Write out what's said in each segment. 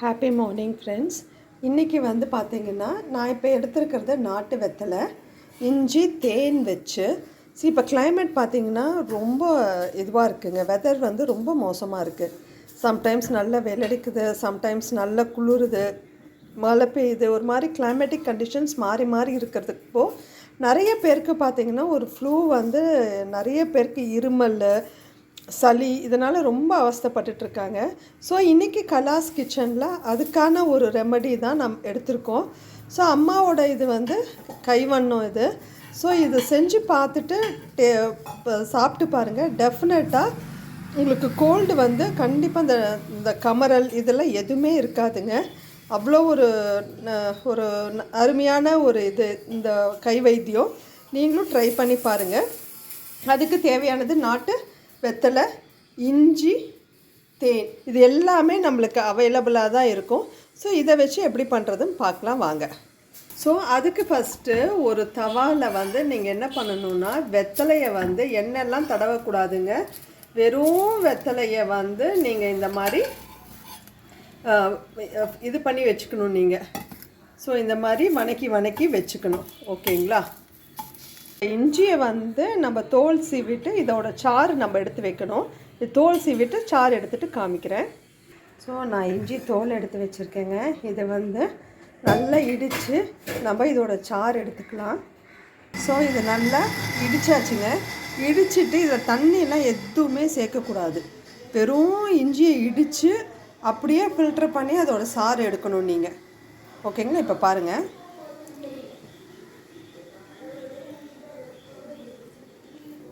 Happy morning friends இன்றைக்கி வந்து பார்த்திங்கன்னா நான் இப்போ எடுத்துருக்கிறது நாட்டு வெத்தலை இஞ்சி தேன் வச்சு. ஸோ இப்போ கிளைமேட் பார்த்திங்கன்னா ரொம்ப இதுவாக இருக்குங்க. வெதர் வந்து ரொம்ப மோசமாக இருக்குது சம்டைம்ஸ் நல்லா வெயிலடிக்குது சம்டைம்ஸ் நல்லா குளிருது மழை பெய்யுது. ஒரு மாதிரி கிளைமேட்டிக் கண்டிஷன்ஸ் மாறி மாறி இருக்கிறதுக்கு நிறைய பேருக்கு பார்த்திங்கன்னா ஒரு ஃப்ளூ வந்து நிறைய பேருக்கு இருமல் சளி இதனால் ரொம்ப அவஸ்தப்பட்டுட்ருக்காங்க. ஸோ இன்றைக்கி கலாஸ் கிச்சனில் அதுக்கான ஒரு ரெமடி தான் நம் எடுத்திருக்கோம். ஸோ அம்மாவோட இது வந்து கைவண்ணம் இது. ஸோ இது செஞ்சு பார்த்துட்டு டே சாப்பிட்டு பாருங்கள் டெஃபினட்டாக உங்களுக்கு கோல்டு வந்து கண்டிப்பாக இந்த இந்த கமரல் இதெல்லாம் எதுவுமே இருக்காதுங்க. அவ்வளோ ஒரு ஒரு அருமையான ஒரு இது இந்த கை வைத்தியம் நீங்களும் ட்ரை பண்ணி பாருங்கள் அதுக்கு தேவையானது நாட்டு வெத்தலை இஞ்சி தேன். இது எல்லாமே நம்மளுக்கு அவைலபிளாக தான் இருக்கும். ஸோ இதை வச்சு எப்படி பண்ணுறதுன்னு பார்க்கலாம் வாங்க. ஸோ அதுக்கு ஃபஸ்ட்டு ஒரு தவாவில் வந்து நீங்கள் என்ன பண்ணணுன்னா வெத்தலையை வந்து எண்ணெய்லாம் தடவக்கூடாதுங்க. வெறும் வெத்தலையை வந்து நீங்கள் இந்த மாதிரி இது பண்ணி வச்சுக்கணும் நீங்கள் ஸோ இந்த மாதிரி வணக்கி வணக்கி வச்சுக்கணும். ஓகேங்களா இஞ்சியை வந்து நம்ம தோல் சீவிட்டு இதோட சாறு நம்ம எடுத்து வைக்கணும். இது தோல் சீவிட்டு சாறு எடுத்துகிட்டு காமிக்கிறேன். ஸோ நான் இஞ்சி தோல் எடுத்து வச்சுருக்கேங்க. இதை வந்து நல்லா இடித்து நம்ம இதோட சாறு எடுத்துக்கலாம். ஸோ இது நல்லா இடித்தாச்சுங்க இடிச்சிட்டு இதில் தண்ணியெல்லாம் எதுவுமே சேர்க்கக்கூடாது. வெறும் இஞ்சியை இடித்து அப்படியே ஃபில்டர் பண்ணி அதோடய சாறு எடுக்கணும் நீங்கள் ஓகேங்களா இப்போ பாருங்கள்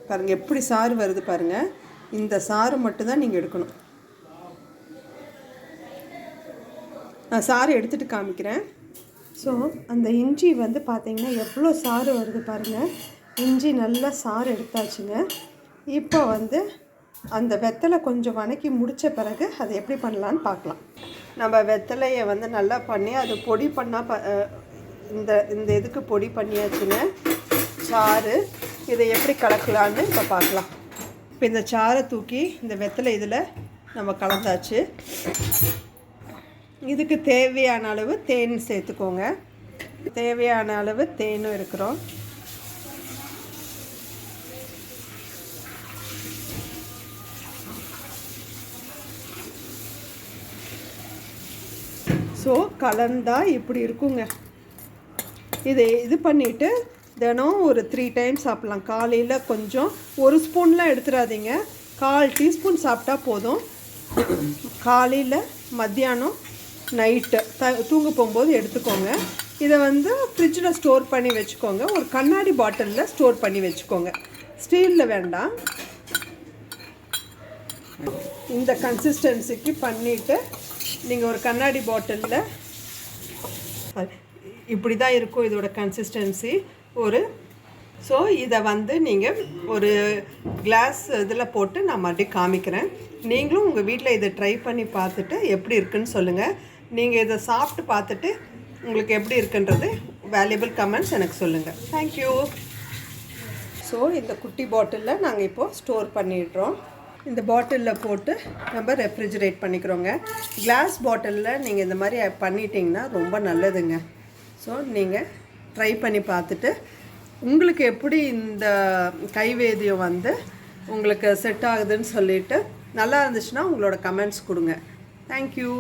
பாருங்கள் எப்படி சாறு வருது பாருங்கள் இந்த சாறு மட்டும்தான் நீங்கள் எடுக்கணும். நான் சாறு எடுத்துட்டு காமிக்கிறேன். ஸோ அந்த இஞ்சி வந்து பார்த்தீங்கன்னா எவ்வளோ சாறு வருது பாருங்கள் இஞ்சி நல்லா சாறு எடுத்தாச்சுங்க. இப்போ வந்து அந்த வெத்தலை கொஞ்சம் வணக்கி முடித்த பிறகு அதை எப்படி பண்ணலான்னு பார்க்கலாம். நம்ம வெத்தலையை வந்து நல்லா பண்ணி அது பொடி பண்ணால் ப இந்த இந்த இதுக்கு பொடி பண்ணியாச்சுங்க. சாறு. இதை எப்படி கலக்கலான்னு இப்போ பார்க்கலாம். இப்போ இந்த சாரை தூக்கி இந்த வெத்தலை இதில் நம்ம கலந்தாச்சு. இதுக்கு தேவையான அளவு தேன் சேர்த்துக்கோங்க. தேவையான அளவு தேனும் இருக்கிறோம். ஸோ கலந்தா இப்படி இருக்குங்க. இதை இது பண்ணிவிட்டு தினம் ஒரு த்ரீ டைம்ஸ் சாப்பிட்லாம். காலையில் கொஞ்சம் ஒரு ஸ்பூன்லாம் எடுத்துடாதீங்க கால் டீஸ்பூன் சாப்பிட்டா போதும். காலையில் மத்தியானம் நைட்டு த தூங்க போகும்போது எடுத்துக்கோங்க. இதை வந்து ஃப்ரிட்ஜில் ஸ்டோர் பண்ணி வச்சுக்கோங்க. ஒரு கண்ணாடி பாட்டிலில் ஸ்டோர் பண்ணி வச்சுக்கோங்க. ஸ்டீலில் வேண்டாம். இந்த கன்சிஸ்டன்சிக்கு பண்ணிவிட்டு நீங்கள் ஒரு கண்ணாடி பாட்டிலில் இப்படி தான் இருக்கும் இதோட கன்சிஸ்டன்சி ஒரு ஸோ இதை வந்து நீங்கள் ஒரு கிளாஸ் இதில் போட்டு நான் மறுபடியும் காமிக்கிறேன். நீங்களும் உங்கள் வீட்டில் இதை ட்ரை பண்ணி பார்த்துட்டு எப்படி இருக்குன்னு சொல்லுங்கள் நீங்கள் இதை சாப்பிட்டு பார்த்துட்டு உங்களுக்கு எப்படி இருக்குன்றது வேல்யூபிள் கமெண்ட்ஸ் எனக்கு சொல்லுங்கள் தேங்க்யூ ஸோ இந்த குட்டி பாட்டிலில் நாங்கள் இப்போது ஸ்டோர் பண்ணிடுறோம். இந்த பாட்டிலில் போட்டு நம்ம ரெஃப்ரிஜரேட் பண்ணிக்கிறோங்க. கிளாஸ் பாட்டிலில் நீங்கள் இந்த மாதிரி பண்ணிட்டீங்கன்னா ரொம்ப நல்லதுங்க. ஸோ நீங்கள் ட்ரை பண்ணி பார்த்துட்டு உங்களுக்கு எப்படி இந்த கைவேதியம் வந்து உங்களுக்கு செட் ஆகுதுன்னு சொல்லிட்டு நல்லா இருந்துச்சுன்னா உங்களோட கமெண்ட்ஸ் கொடுங்க. தேங்க்யூ